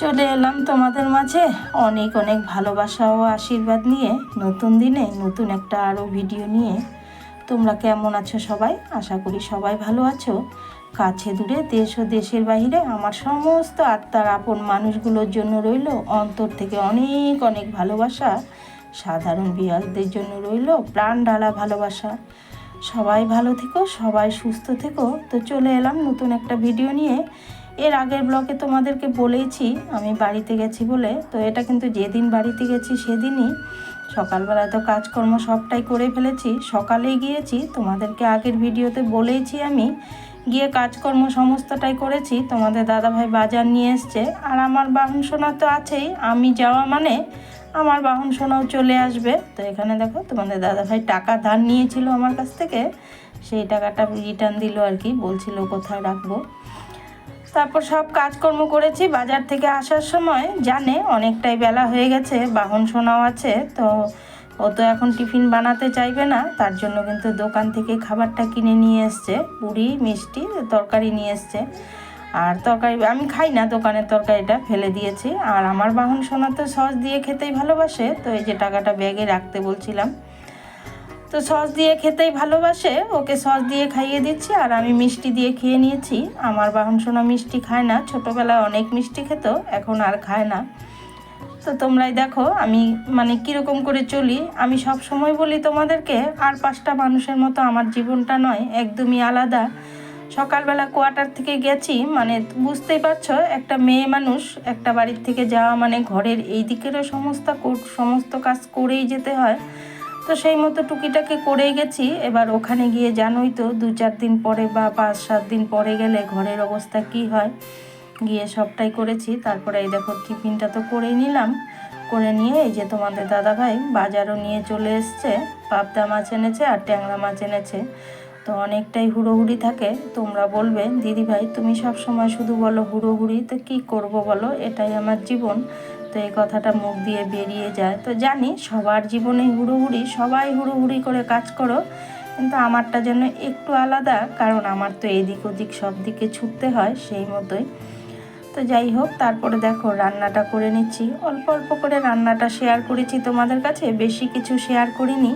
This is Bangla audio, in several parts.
চলে এলাম তোমাদের মাঝে। অনেক অনেক ভালোবাসা ও আশীর্বাদ নিয়ে নতুন দিনে নতুন একটা আরও ভিডিও নিয়ে। তোমরা কেমন আছো সবাই? আশা করি সবাই ভালো আছো। কাছে দূরে দেশ ও দেশের বাইরে আমার সমস্ত আত্মার আপন মানুষগুলোর জন্য রইল অন্তর থেকে অনেক অনেক ভালোবাসা। সাধারণ বিয়ালদের জন্য রইল প্রাণ ডালা ভালোবাসা। সবাই ভালো থেকো, সবাই সুস্থ থেকো। তো চলে এলাম নতুন একটা ভিডিও নিয়ে। এর আগের ব্লগে তোমাদেরকে বলেইছি, আমি বাড়িতে গেছি বলে, তো এটা কিন্তু যেদিন বাড়িতে গেছি সেদিনই। সকালবেলায় তো কাজকর্ম সবটাই করে ফেলেছি। সকালেই গিয়েছি, তোমাদেরকে আগের ভিডিওতে বলেইছি আমি। গিয়ে কাজকর্ম সমস্তটাই করেছি, তোমাদের দাদাভাই বাজার নিয়ে এসছে। আর আমার বাহন সোনা তো আছেই, আমি যাওয়া মানে আমার বাহন সোনাও চলে আসবে। তো এখানে দেখো, তোমাদের দাদাভাই টাকা ধার নিয়েছিল আমার কাছ থেকে। সেই টাকাটা রিটার্ন দিল আর কি, বলছিল কোথায় রাখব। তারপর সব কাজকর্ম করেছি। বাজার থেকে আসার সময় জানে অনেকটাই বেলা হয়ে গেছে, বাহন শোনাও আছে, তো ও তো এখন টিফিন বানাতে চাইবে না, তার জন্য কিন্তু দোকান থেকে খাবারটা কিনে নিয়ে এসছে, পুরি, মিষ্টি, তরকারি নিয়ে এসছে। আর তরকারি, আমি খাই না, দোকানের তরকারিটা ফেলে দিয়েছি। আর আমার বাহন সোনা তো সস দিয়ে খেতেই ভালোবাসে, তো এই যে টাকাটা ব্যাগে রাখতে বলছিলাম। তো সস দিয়ে খেতেই ভালোবাসে। ওকে সস দিয়ে খাইয়ে দিচ্ছি আর আমি মিষ্টি দিয়ে খেয়ে নিয়েছি। আমার বাহন সোনা মিষ্টি খায় না, ছোটোবেলায় অনেক মিষ্টি খেত, এখন আর খায় না। তো তোমরাই দেখো, আমি মানে কীরকম করে চলি। আমি সব সময় বলি তোমাদেরকে, আর পাঁচটা মানুষের মতো আমার জীবনটা নয়, একদমই আলাদা। সকালবেলা কোয়ার্টার থেকে গেছি মানে বুঝতেই পারছ, একটা মেয়ে মানুষ, একটা বাড়ির থেকে যাওয়া মানে ঘরের এই দিকেরও সমস্ত সমস্ত কাজ করেই যেতে হয়। তো সেই মতো টুকিটাকে করেই গেছি। এবার ওখানে গিয়ে জানোই তো, দু চার দিন পরে বা পাঁচ সাত দিন পরে গেলে ঘরের অবস্থা কি হয়। গিয়ে সবটাই করেছি। তারপরে এই দেখো টিফিনটা তো করেই নিলাম। করে নিয়ে এই যে তোমাদের দাদাভাই বাজারও নিয়ে চলে এসছে। পাবদা মাছ এনেছে আর ট্যাংরা মাছ এনেছে। তো অনেকটাই হুড়োহুড়ি থাকে। তোমরা বলবে দিদি ভাই তুমি সব সময় শুধু বলো হুড়োহুড়ি, তো কি করব বলো? এটাই আমার জীবন। তো এই কথাটা মুখ দিয়ে বেরিয়ে যায়। তো জানি সবার জীবনে হুড়োহুড়ি, সবাই হুড়োহুড়ি করে কাজ করো, কিন্তু আমারটা যেন একটু আলাদা, কারণ আমার তো এদিক ওদিক সব দিকে ছুটতে হয় সেই মতোই। তো যাই হোক, তারপরে দেখো রান্নাটা করে নিচ্ছি। অল্প অল্প করে রান্নাটা শেয়ার করেছি তোমাদের কাছে, বেশি কিছু শেয়ার করিনি।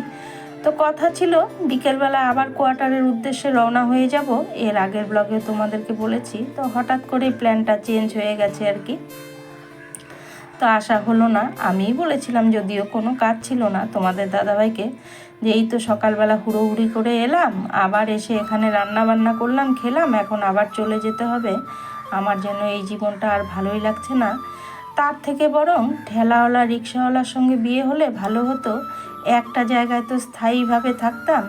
তো কথা ছিল, বিকেলবেলা আবার কোয়ার্টারের উদ্দেশ্যে রওনা হয়ে যাব। এর আগের ব্লগে তোমাদেরকে বলেছি। তো হঠাৎ করেই প্ল্যানটা চেঞ্জ হয়ে গেছে আর কি। তো আশা হলো না। আমিই বলেছিলাম যদিও কোনো কাজ ছিল না। তোমাদের দাদাভাইকে যে এই তো সকালবেলা হুড়োহুড়ি করে এলাম, আবার এসে এখানে রান্না বান্না করলাম, খেলাম, এখন আবার চলে যেতে হবে। আমার যেন এই জীবনটা আর ভালোই লাগছে না। তার থেকে বরং ঠেলাওয়ালা, রিক্সাওয়ালার সঙ্গে বিয়ে হলে ভালো হতো। একটা জায়গায় তো স্থায়ীভাবে থাকতাম।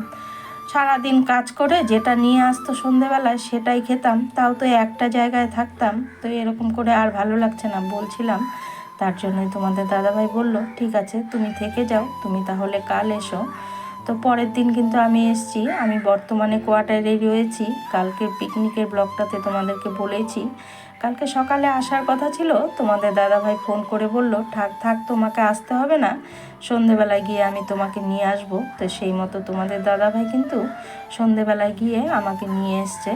সারাদিন কাজ করে যেটা নিয়ে আসতো সন্ধেবেলায় সেটাই খেতাম। তাও তো একটা জায়গায় থাকতাম। তো এরকম করে আর ভালো লাগছে না বলছিলাম। তার জন্যই তোমাদের দাদাভাই বলল, ঠিক আছে, তুমি থেকে যাও, তুমি তাহলে কাল এসো। তো পরের দিন কিন্তু আমি এসছি, আমি বর্তমানে কোয়ার্টারে রয়েছি কালকে পিকনিকের ব্লগটাতে তোমাদেরকে বলেছি। কালকে সকালে আসার কথা ছিল, তোমাদের দাদাভাই ফোন করে বলল, থাক থাক, তোমাকে আসতে হবে না। সন্ধেবেলায় গিয়ে আমি তোমাকে নিয়ে আসব। তো সেই মতো তোমাদের দাদাভাই কিন্তু সন্ধেবেলায় গিয়ে আমাকে নিয়ে এসছে।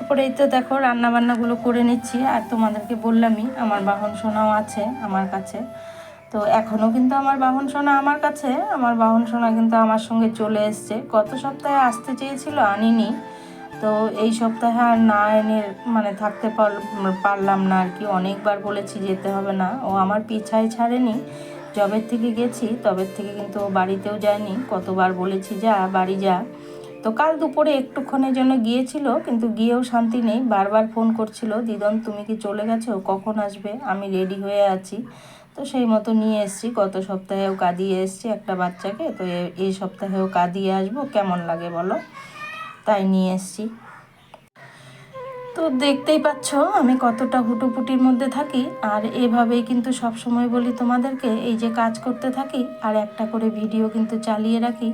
তারপরে এই তো দেখো রান্না বান্নাগুলো করে নিচ্ছি, আর তোমাদেরকে বললামই আমার বাহন সোনাও আছে আমার কাছে। তো এখনও কিন্তু আমার বাহন সোনা আমার কাছে, আমার বাহন সোনা কিন্তু আমার সঙ্গে চলে এসছে। গত সপ্তাহে আসতে চেয়েছিল, আনিনি। তো এই সপ্তাহে আর না এনে মানে থাকতে পার- পারলাম না আর কি। অনেকবার বলেছি যেতে হবে না। ও আমার পিছায় ছাড়েনি। জবের থেকে গেছি, তবের থেকে কিন্তু বাড়িতেও যায়নি। কতবার বলেছি, যা, বাড়ি যা। তো কাল দুপুরে একটুক্ষণের জন্য গিয়েছিল, কিন্তু গিয়েও শান্তি নেই। বারবার ফোন করছিল, দিদন, তুমি কি চলে গেছো? কখন আসবে? আমি রেডি হয়ে আছি। তো সেই মতো নিয়ে এসেছি। গত সপ্তাহেও কাঁদিয়ে এসেছি একটা বাচ্চাকে। তো এই সপ্তাহেও কাঁদিয়ে আসব, কেমন লাগে বলো? তাই নিয়ে এসেছি। তো দেখতেই পাচ্ছ, আমি কতটা হুটোপুটির মধ্যে থাকি। আর এভাবেই কিন্তু সব সময় বলি তোমাদেরকে, এই যে কাজ করতে থাকি, আর একটা করে ভিডিও কিন্তু চালিয়ে রাখি।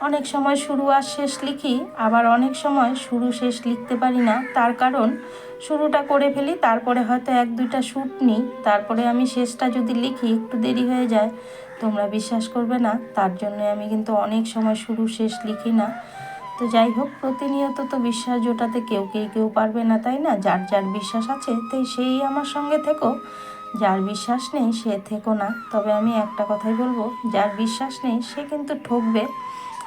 অনেক সময় শুরু আর শেষ লিখি, আবার অনেক সময় শুরু শেষ লিখতে পারি না। তার কারণ, শুরুটা করে ফেলি, তারপরে হয়তো এক দুইটা শ্যুট নিই, তারপরে আমি শেষটা যদি লিখি, একটু দেরি হয়ে যায়। তোমরা বিশ্বাস করবে না, তার জন্য আমি কিন্তু অনেক সময় শুরু শেষ লিখি না। তো যাই হোক, প্রতিনিয়ত তো বিশ্বাস জোটাতে কেউ কেউ কেউ পারবে না, তাই না? যার যার বিশ্বাস আছে তাই সেই আমার সঙ্গে থেকো। যার বিশ্বাস নেই, সে থেকো না। তবে আমি একটা কথাই বলব, যার বিশ্বাস নেই, সে কিন্তু ঠকবে।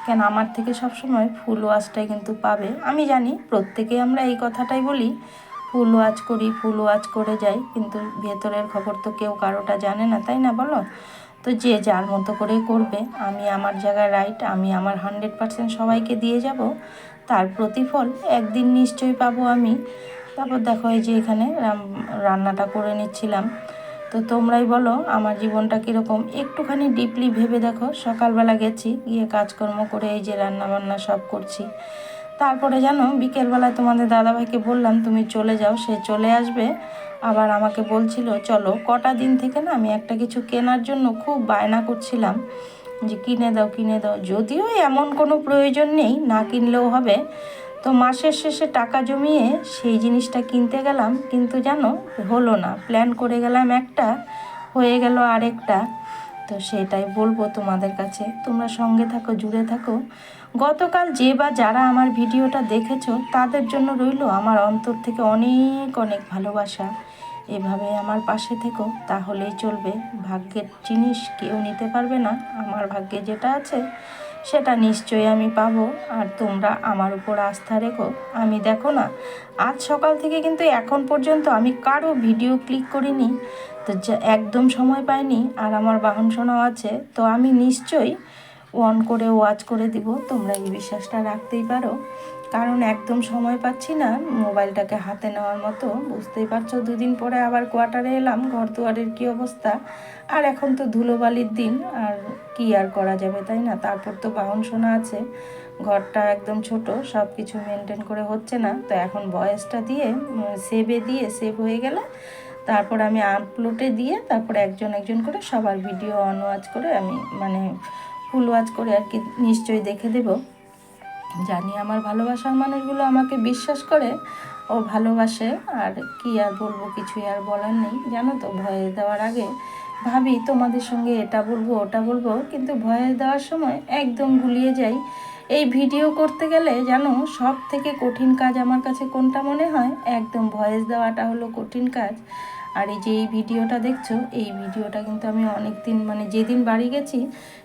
কেন আমার থেকে সবসময় ফুল ওয়াশটাই কিন্তু পাবে? আমি জানি প্রত্যেকে আমরা এই কথাটাই বলি, ফুল ওয়াচ করি, ফুল ওয়াচ করে যাই, কিন্তু ভেতরের খবর তো কেউ কারোটা জানে না, তাই না বলো? তো যে যার মতো করে করবে, আমি আমার জায়গায় রাইট আমি আমার হান্ড্রেড পার্সেন্ট সবাইকে দিয়ে যাব, তার প্রতিফল একদিন নিশ্চয়ই পাবো আমি। তারপর দেখো এই যে এখানে রান্নাটা করে নিচ্ছিলাম। তো তোমরাই বলো, আমার জীবনটা কীরকম? একটুখানি ডিপলি ভেবে দেখো, সকালবেলা গেছি, গিয়ে কাজকর্ম করে এই যে রান্না বান্না সব করছি। তারপরে জানো, বিকেলবেলায় তোমাদের দাদাভাইকে বললাম, তুমি চলে যাও। সে চলে আসবে। আবার আমাকে বলছিল, চলো, কটা দিন থেকে না আমি একটা কিছু কেনার জন্য খুব বায়না করছিলাম, যে কিনে দাও কিনে দাও। যদিও এমন কোনো প্রয়োজন নেই, না কিনলেও হবে। তো মাসের শেষে টাকা জমিয়ে সেই জিনিসটা কিনতে গেলাম, কিন্তু জানো, হলো না। প্ল্যান করে গেলাম একটা, হয়ে গেল আরেকটা। তো সেটাই বলব তোমাদের কাছে। তোমরা সঙ্গে থাকো, জুড়ে থাকো। গতকাল যে বা যারা আমার ভিডিওটা দেখেছ, তাদের জন্য রইল আমার অন্তর থেকে অনেক অনেক ভালোবাসা। এভাবে আমার পাশে থেকো, তাহলেই চলবে। ভাগ্যের জিনিস কেউ নিতে পারবে না। আমার ভাগ্যে যেটা আছে সেটা নিশ্চয়ই আমি পাবো। আর তোমরা আমার উপর আস্থা রেখো। আমি দেখো না, আজ সকাল থেকে কিন্তু এখন পর্যন্ত আমি কারও ভিডিও ক্লিক করিনি। তো একদম সময় পাইনি। আর আমার বাহন শোনাও আছে। তো আমি নিশ্চয়ই অন করে ওয়াচ করে দিব। তোমরা এই বিশ্বাসটা রাখতেই পারো। কারণ একদম সময় পাচ্ছি না। মোবাইলটাকে হাতে নেওয়ার মতো। বুঝতেই পারছ, দুদিন পরে আবার কোয়ার্টারে এলাম ঘর দুয়ারের কী অবস্থা? আর এখন তো ধুলোবালির দিন, আর কি আর করা যাবে, তাই না? তারপর তো বাহন শোনা আছে, ঘরটা একদম ছোট সব কিছু মেনটেন করে হচ্ছে না। তো এখন বয়সটা দিয়ে সেভে দিয়ে সেভ হয়ে গেলে, তারপর আমি আপলোডে দিয়ে, তারপর একজন একজন করে সবার ভিডিও অন ওয়াচ করে আমি মানে ফুল ওয়াচ করে আর কি নিশ্চয়ই দেখে দেব। জানি আমার ভালোবাসার মানুষগুলো আমাকে বিশ্বাস করে, ও ভালোবাসে, আর কি আর বলব কিছুই আর বলার নেই। জানো তো, ভয়ে দেওয়ার আগে ভাবি তোমাদের সঙ্গে এটা বলব, ওটা বলব, কিন্তু ভয়ে দেওয়ার সময় একদম গুলিয়ে যাই। এই ভিডিও করতে গেলে জানো সব থেকে কঠিন কাজ আমার কাছে কোনটা মনে হয়? একদম ভয়েস দেওয়াটা হলো কঠিন কাজ। আর এই যে এই ভিডিওটা দেখছ, এই ভিডিওটা কিন্তু আমি অনেক দিন মানে যেদিন বাড়ি গেছি,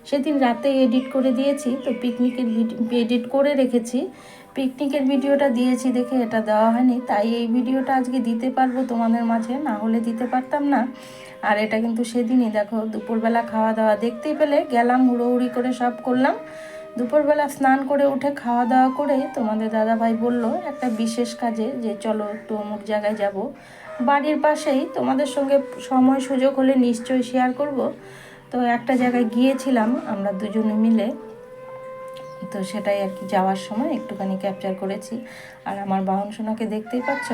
সেদিন রাতে এডিট করে দিয়েছি, তো পিকনিকের এডিট করে রেখেছি। পিকনিকের ভিডিওটা দিয়েছি দেখে এটা দেওয়া হয়নি, তাই এই ভিডিওটা আজকে দিতে পারব তোমাদের মাঝে, না হলে দিতে পারতাম না। আর এটা কিন্তু সেদিনই, দেখো, দুপুরবেলা খাওয়া দাওয়া দেখতেই পেলে, গেলাম হুড়োহুড়ি করে সব করলাম। দুপুরবেলা স্নান করে উঠে খাওয়া দাওয়া করে তোমাদের দাদাভাই বলল, একটা বিশেষ কাজে যে চলো একটু অমুক জায়গায় যাব। বাড়ির পাশেই তোমাদের সঙ্গে সময় সুযোগ হলে নিশ্চয়ই শেয়ার করব। তো একটা জায়গায় গিয়েছিলাম আমরা দুজনে মিলে। তো সেটাই আর কি যাওয়ার সময় একটুখানি ক্যাপচার করেছি। আর আমার বাহন সোনাকে দেখতেই পাচ্ছ,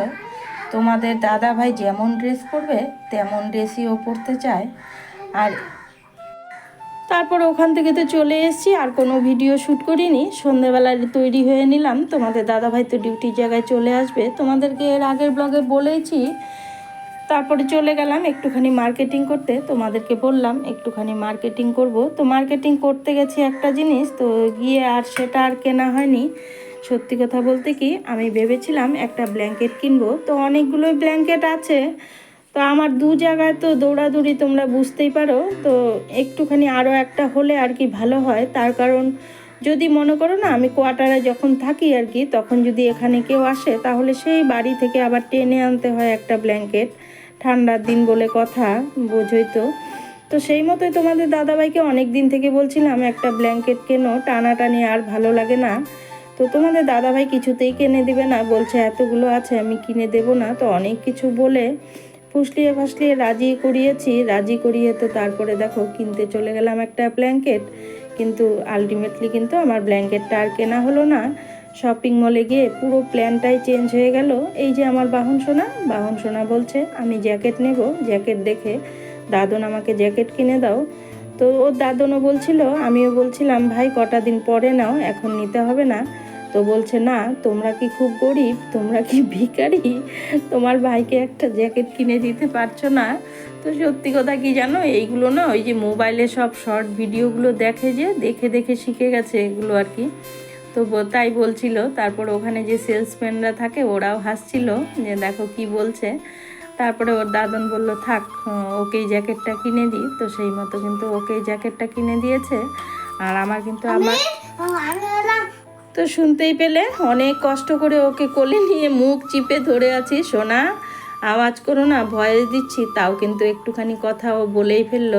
তোমাদের দাদা ভাই যেমন ড্রেস পরবে, তেমন ড্রেসই ও পরতে চায়। আর তারপর ওখান থেকে তো চলে এসেছি, আর কোনো ভিডিও শ্যুট করিনি। সন্ধেবেলায় তৈরি হয়ে নিলাম। তোমাদের দাদাভাই তো ডিউটির জায়গায় চলে আসবে। তোমাদেরকে এর আগের ব্লগে বলেইছি, তারপরে চলে গেলাম একটুখানি মার্কেটিং করতে। তোমাদেরকে বললাম, একটুখানি মার্কেটিং করব। তো মার্কেটিং করতে গেছি একটা জিনিস, তো গিয়ে আর সেটা আর কেনা হয়নি। সত্যি কথা বলতে কি, আমি ভেবেছিলাম একটা ব্ল্যাঙ্কেট কিনবো। তো অনেকগুলোই ব্ল্যাঙ্কেট আছে। তো আমার দু জায়গায় তো দৌড়াদৌড়ি তোমরা বুঝতেই পারো। তো একটুখানি আরও একটা হলে আর কি ভালো হয়। তার কারণ যদি মনে করো না, আমি কোয়ার্টারে যখন থাকি আর কি, তখন যদি এখানে কেউ আসে, তাহলে সেই বাড়ি থেকে আবার টেনে আনতে হয় একটা ব্ল্যাঙ্কেট ঠান্ডার দিন বলে কথা, বোঝই তো। তো সেই মতোই তোমাদের দাদাভাইকে অনেক দিন থেকে বলছিলাম, একটা ব্ল্যাঙ্কেট কেনো, টানাটানি আর ভালো লাগে না। তো তোমাদের দাদাভাই কিছুতেই কিনে দেবে না, বলছে এতগুলো আছে, আমি কিনে দেব না। তো অনেক কিছু বলে ফুসলিয়ে ফাসলিয়ে রাজি করিয়েছি, রাজি করিয়ে তো তারপরে দেখো কিনতে চলে গেলাম একটা ব্ল্যাঙ্কেট কিন্তু আলটিমেটলি কিন্তু আমার ব্ল্যাঙ্কেটটা আর কেনা হলো না। শপিং মলে গিয়ে পুরো প্ল্যানটাই চেঞ্জ হয়ে গেল। এই যে আমার বাহন সোনা বাহন সোনা বলছে, আমি জ্যাকেট নেব জ্যাকেট দেখে দাদন আমাকে জ্যাকেট কিনে দাও। তো ওর দাদনও বলছিল, আমিও বলছিলাম, ভাই, কটা দিন পরে নাও, এখন নিতে হবে না। তো বলছে না তোমরা কি খুব গরিব? তোমরা কি ভিখারি? তোমার ভাইকে একটা জ্যাকেট কিনে দিতে পারছ না? তো সত্যি কথা কি জানো এইগুলো না ওই যে মোবাইলে সব শর্ট ভিডিওগুলো দেখে যে দেখে দেখে শিখে গেছে এগুলো আর কি। তো তাই বলছিল। তারপর ওখানে যে সেলসম্যানরা থাকে ওরাও হাসছিল যে দেখো কি বলছে? তারপরে ওর দাদন বলল থাক ওকে এই জ্যাকেটটা কিনে দিই তো সেই মতো কিন্তু ওকে এই জ্যাকেটটা কিনে দিয়েছে। আর আমার কিন্তু আমার তো শুনতেই পেলে, অনেক কষ্ট করে ওকে কোলে নিয়ে মুখ চিপে ধরে আছি, সোনা। আওয়াজ করো না ভয়েস দিচ্ছি, তাও কিন্তু একটুখানি কথা ও বলেই ফেলল।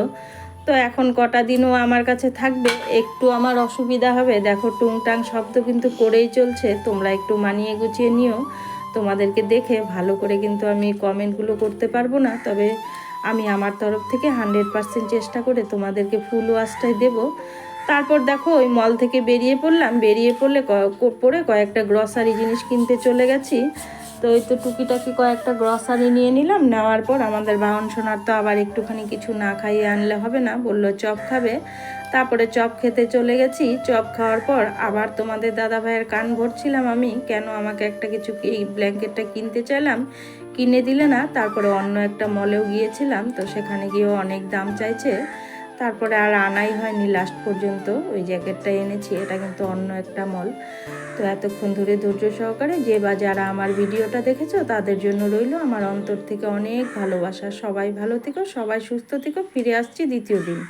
তো এখন কটা দিনও আমার কাছে থাকবে, একটু আমার অসুবিধা হবে। দেখো, টুংটাং শব্দ কিন্তু করেই চলছে, তোমরা একটু মানিয়ে গুছিয়ে নিও। তোমাদেরকে দেখে ভালো করে কিন্তু আমি কমেন্টগুলো করতে পারব না, তবে আমি আমার তরফ থেকে হান্ড্রেড পার্সেন্ট চেষ্টা করে তোমাদেরকে ফুল ওয়াশটাই দেবো। তারপর দেখো ওই মল থেকে বেরিয়ে পড়লাম। বেরিয়ে পড়লে পরে কয়েকটা গ্রসারি জিনিস কিনতে চলে গেছি। তো ওই তো টুকিটাকি কয়েকটা গ্রসারি নিয়ে নিলাম। নেওয়ার পর আমাদের বাহন সোনার তো আবার একটুখানি কিছু না খাইয়ে আনলে হবে না, বলল চপ খাবে। তারপরে চপ খেতে চলে গেছি। চপ খাওয়ার পর আবার তোমাদের দাদা ভাইয়ের কান ভরছিলাম আমি, কেন আমাকে একটা কিছু এই ব্ল্যাঙ্কেটটা কিনতে চাইলাম? কিনে দিলে না, তারপরে অন্য একটা মলেও গিয়েছিলাম। তো সেখানে গিয়েও অনেক দাম চাইছে। তারপরে আর আনাই হয়নি লাস্ট পর্যন্ত। ওই জ্যাকেটটা এনেছি, এটা কিন্তু অন্য একটা মল তো এতক্ষণ ধরে ধৈর্য সহকারে যে বা যারা আমার ভিডিওটা দেখেছ, তাদের জন্য রইল আমার অন্তর থেকে অনেক ভালোবাসা। সবাই ভালো থেকো, সবাই সুস্থ থেকো, ফিরে আসছি দ্বিতীয় দিন।